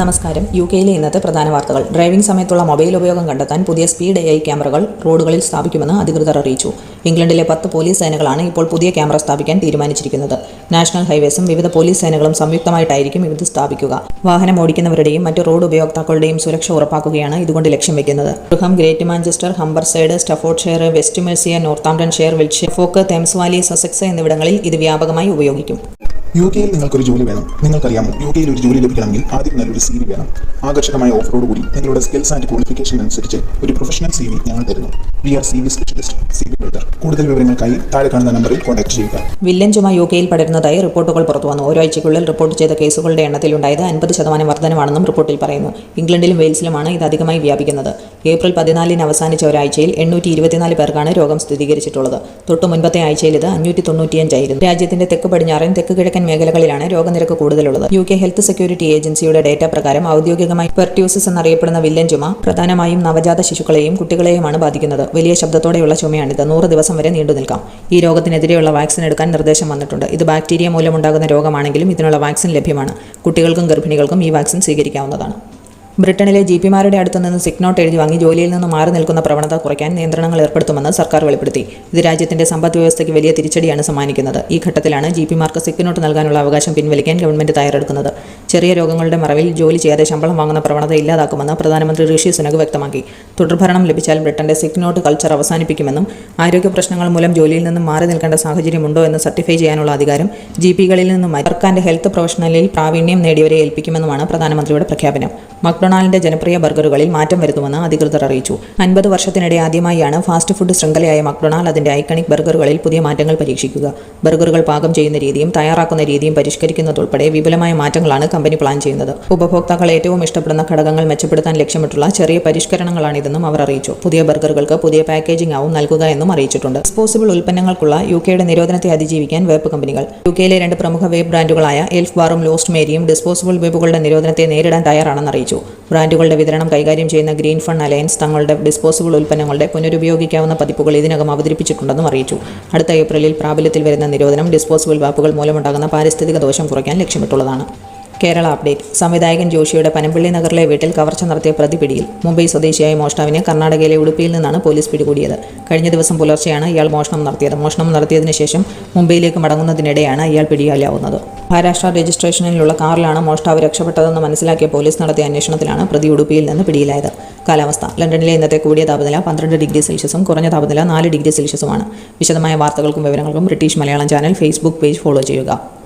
നമസ്കാരം. യു കെയിലെ ഇന്നത്തെ പ്രധാന വാർത്തകൾ. ഡ്രൈവിംഗ് സമയത്തുള്ള മൊബൈൽ ഉപയോഗം കണ്ടെത്താൻ പുതിയ സ്പീഡ് എ ഐ ക്യാമറകൾ റോഡുകളിൽ സ്ഥാപിക്കുമെന്ന് അധികൃതർ അറിയിച്ചു. ഇംഗ്ലണ്ടിലെ പത്ത് പോലീസ് സേനകളാണ് ഇപ്പോൾ പുതിയ ക്യാമറ സ്ഥാപിക്കാൻ തീരുമാനിച്ചിരിക്കുന്നത്. നാഷണൽ ഹൈവേസും വിവിധ പോലീസ് സേനകളും സംയുക്തമായിട്ടായിരിക്കും ഇത് സ്ഥാപിക്കുക. വാഹനം ഓടിക്കുന്നവരുടെയും മറ്റ് റോഡ് ഉപയോക്താക്കളുടെയും സുരക്ഷ ഉറപ്പാക്കുകയാണ് ഇതുകൊണ്ട് ലക്ഷ്യം വെക്കുന്നത്. ഗൃഹം Great Manchester Humberside Staffordshire West Mercia Northamptonshire Wiltshire folk Thames Valley Sussex എന്നിവിടങ്ങളിൽ ഇത് വ്യാപകമായി ഉപയോഗിക്കും. യു കെയിൽ നിങ്ങൾക്കൊരു ജോലി വേണം. നിങ്ങൾക്കറിയാമോ യു കെയിൽ ഒരു ജോലി ലഭിക്കണമെങ്കിൽ ആദ്യം നല്ലൊരു സി വി വേണം. ആകർഷകമായ ഓഫറോട് കൂടി നിങ്ങളുടെ സ്കിൽസ് ആൻഡ് ക്വാളിഫിക്കേഷൻ അനുസരിച്ച് ഒരു പ്രൊഫഷണൽ സി വി ഞങ്ങൾ തരുന്നു. We are C V specialist C V builder കൂടുതൽ വിവരങ്ങൾക്കായി താഴെ കാണുന്ന നമ്പറിൽ കോൺടാക്ട് ചെയ്യുക. വില്ലൻ ചുമ യു കെയിൽ പടരുന്നതായി റിപ്പോർട്ടുകൾ പുറത്തുവന്നു ഒരാഴ്ചയ്ക്കുള്ളിൽ റിപ്പോർട്ട് ചെയ്ത കേസുകളുടെ എണ്ണത്തിൽ എണ്ണത്തിലുണ്ടായത് അൻപത് ശതമാനം വർധനമാണെന്നും റിപ്പോർട്ടിൽ പറയുന്നു. ഇംഗ്ലണ്ടിലും വെയിൽസിലുമാണ് ഇത് അധികമായി വ്യാപിക്കുന്നത്. ഏപ്രിൽ പതിനാലിന് അവസാനിച്ച ഒരാഴ്ചയിൽ എണ്ണൂറ്റി ഇരുപത്തിനാല് പേർക്കാണ് രോഗം സ്ഥിരീകരിച്ചിട്ടുള്ളത്. തൊട്ടു മുൻപത്തെ ആഴ്ചയിൽ ഇത് അഞ്ഞൂറ്റി തൊണ്ണൂറ്റിയഞ്ചായിരുന്നു രാജ്യത്തിന്റെ തെക്ക് പടിഞ്ഞാറൻ തെക്ക് കിഴക്കൻ മേഖലകളിലാണ് രോഗനിരക്ക് കൂടുതലുള്ളത്. യു കെ ഹെൽത്ത് സെക്യൂരിറ്റി ഏജൻസിയുടെ ഡേറ്റ പ്രകാരം ഔദ്യോഗികമായി പെർട്യൂസിസ് എന്നറിയപ്പെടുന്ന വില്ലൻ ചുമ പ്രധാനമായും നവജാത ശിശുക്കളെയും കുട്ടികളെയുമാണ് ബാധിക്കുന്നത്. വലിയ ശബ്ദത്തോടെയുള്ള ചുമയാണിത്. നൂറ് ദിവസം വരെ നീണ്ടു നിൽക്കാം. ഈ രോഗത്തിനെതിരെയുള്ള വാക്സിൻ എടുക്കാൻ നിർദ്ദേശം വന്നിട്ടുണ്ട്. ഇത് ബാക്ടീരിയ മൂലമുണ്ടാകുന്ന രോഗമാണെങ്കിലും ഇതിനുള്ള വാക്സിൻ ലഭ്യമാണ്. കുട്ടികൾക്കും ഗർഭിണികൾക്കും ഈ വാക്സിൻ സ്വീകരിക്കാവുന്നതാണ്. ബ്രിട്ടനിലെ ജി പിമാരുടെ അടുത്ത് നിന്ന് സിഗ്നോട്ട് എഴുതി വാങ്ങി ജോലിയിൽ നിന്ന് മാറി നിൽക്കുന്ന പ്രവണത കുറയ്ക്കാൻ നിയന്ത്രണങ്ങൾ ഏർപ്പെടുത്തുമെന്ന് സർക്കാർ വെളിപ്പെടുത്തി. ഇത് രാജ്യത്തിന്റെ സമ്പദ് വ്യവസ്ഥയ്ക്ക് വലിയ തിരിച്ചടിയാണ് സമ്മാനിക്കുന്നത്. ഈ ഘട്ടത്തിലാണ് ജി പിമാർക്ക് സിഗ്നോട്ട് നൽകാനുള്ള അവകാശം പിൻവലിക്കാൻ ഗവൺമെന്റ് തയ്യാറെടുക്കുന്നത്. ചെറിയ രോഗങ്ങളുടെ മറവിൽ ജോലി ചെയ്യാതെ ശമ്പളം വാങ്ങുന്ന പ്രവണത ഇല്ലാതാക്കുമെന്ന് പ്രധാനമന്ത്രി ഋഷി സുനക് വ്യക്തമാക്കി. തുടർഭരണം ലഭിച്ചാൽ ബ്രിട്ടന്റെ സിഗ്നോട്ട് കൾച്ചർ അവസാനിപ്പിക്കുമെന്നും ആരോഗ്യ പ്രശ്നങ്ങൾ മൂലം ജോലിയിൽ നിന്നും മാറി നിൽക്കേണ്ട സാഹചര്യമുണ്ടോ എന്ന് സർട്ടിഫൈ ചെയ്യാനുള്ള അധികാരം ജി പികളിൽ നിന്നും സർക്കാരിന്റെ ഹെൽത്ത് പ്രൊഫഷണലിൽ പ്രാവീണ്യം നേടിയവരെ ഏൽപ്പിക്കുമെന്നുമാണ് പ്രധാനമന്ത്രിയുടെ പ്രഖ്യാപനം. മക്ഡൊണാൾഡിന്റെ ജനപ്രിയ ബർഗറുകളിൽ മാറ്റം വരുത്തുമെന്ന് അധികൃതർ അറിയിച്ചു. അൻപത് വർഷത്തിനിടെ ആദ്യമായാണ് ഫാസ്റ്റ് ഫുഡ് ശൃംഖലയായ മക്ഡൊണാൾഡ് അതിന്റെ ഐക്കണിക് ബർഗറുകളിൽ പുതിയ മാറ്റങ്ങൾ പരീക്ഷിക്കുക. ബർഗറുകൾ പാകം ചെയ്യുന്ന രീതിയും തയ്യാറാക്കുന്ന രീതിയും പരിഷ്കരിക്കുന്നതുൾപ്പെടെ വിപുലമായ മാറ്റങ്ങളാണ് കമ്പനി പ്ലാൻ ചെയ്യുന്നത്. ഉപഭോക്താക്കൾ ഏറ്റവും ഇഷ്ടപ്പെടുന്ന ഘടകങ്ങൾ മെച്ചപ്പെടുത്താൻ ലക്ഷ്യമിട്ടുള്ള ചെറിയ പരിഷ്കരണങ്ങളാണിതെന്നും അവർ അറിയിച്ചു. പുതിയ ബർഗറുകൾക്ക് പുതിയ പാക്കേജിംഗ് ആവും നൽകുക എന്നും അറിയിച്ചിട്ടുണ്ട്. ഡിസ്പോസിബിൾ ഉൽപ്പന്നങ്ങൾക്കുള്ള യു കെയുടെ നിരോധനത്തെ അതിജീവിക്കാൻ വെബ് കമ്പനികൾ. യു കെയിലെ രണ്ട് പ്രമുഖ വെബ് ബ്രാൻഡുകളായ എൽഫ് ബാറും ലോസ്റ്റ് മേരിയും ഡിസ്പോസിബിൾ വെബുകളുടെ നിരോധനത്തെ നേരിടാൻ തയ്യാറാണെന്ന് അറിയിച്ചു. ബ്രാൻഡുകളുടെ വിതരണം കൈകാര്യം ചെയ്യുന്ന ഗ്രീൻ ഫണ്ട് അലയൻസ് തങ്ങളുടെ ഡിസ്പോസിബിൾ ഉൽപ്പന്നങ്ങളുടെ പുനരുപയോഗിക്കാവുന്ന പതിപ്പുകൾ ഇതിനകം അവതരിപ്പിച്ചിട്ടുണ്ടെന്നും അറിയിച്ചു. അടുത്ത ഏപ്രിലിൽ പ്രാബല്യത്തിൽ വരുന്ന നിരോധനം ഡിസ്പോസിബിൾ വാപ്പുകൾ മൂലമുണ്ടാകുന്ന പാരിസ്ഥിതിക ദോഷം കുറയ്ക്കാൻ ലക്ഷ്യമിട്ടുള്ളതാണ്. കേരള അപ്ഡേറ്റ്. സംവിധായകൻ ജോഷിയുടെ പനമ്പള്ളി നഗറിലെ വീട്ടിൽ കവർച്ച നടത്തിയ പ്രതി പിടിയിൽ മുംബൈ സ്വദേശിയായ മോഷ്ടാവിനെ കർണാടകയിലെ ഉടുപ്പിയിൽ നിന്നാണ് പോലീസ് പിടികൂടിയത്. കഴിഞ്ഞ ദിവസം പുലർച്ചെയാണ് ഇയാൾ മോഷണം നടത്തിയത്. മോഷണം നടത്തിയതിനു ശേഷം മുംബൈയിലേക്ക് മടങ്ങുന്നതിനിടെയാണ് ഇയാൾ പിടിയാലാവുന്നത്. മഹാരാഷ്ട്ര രജിസ്ട്രേഷനിലുള്ള കാറിലാണ് മോഷ്ടാവ് രക്ഷപ്പെട്ടതെന്ന് മനസ്സിലാക്കിയ പോലീസ് നടത്തിയ അന്വേഷണത്തിലാണ് പ്രതി ഉടുപ്പിയിൽ നിന്ന് പിടിയിലായത്. കാലാവസ്ഥ. ലണ്ടനിലെ ഇന്നത്തെ കൂടിയ താപനില പന്ത്രണ്ട് ഡിഗ്രി സെൽഷ്യസും കുറഞ്ഞ താപനില നാല് ഡിഗ്രി സെൽഷ്യസുമാണ്. വിശദമായ വാർത്തകൾക്കും വിവരങ്ങൾക്കും British Malayalam channel Facebook page follow ചെയ്യുക.